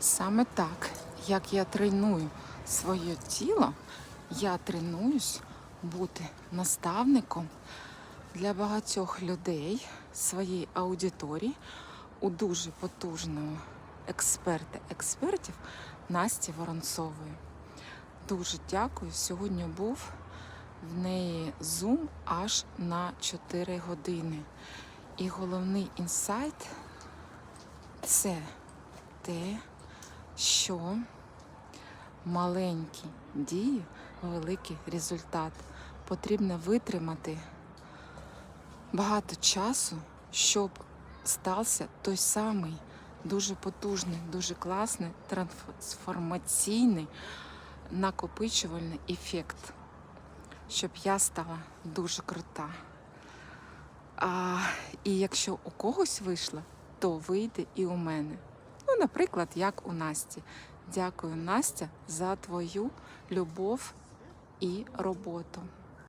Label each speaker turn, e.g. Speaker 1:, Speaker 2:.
Speaker 1: Саме так, як я треную своє тіло, я тренуюсь бути наставником для багатьох людей своєї аудиторії у дуже потужного експерта експертів Насті Воронцової. Дуже дякую. Сьогодні був в неї зум аж на 4 години. І головний інсайт це те, що маленькі дії, великий результат. Потрібно витримати багато часу, щоб стався той самий дуже потужний, дуже класний, трансформаційний, накопичувальний ефект, щоб я стала дуже крута. А, і якщо у когось вийшло, то вийде і у мене. Ну, наприклад, як у Насті. Дякую, Настя, за твою любов і роботу.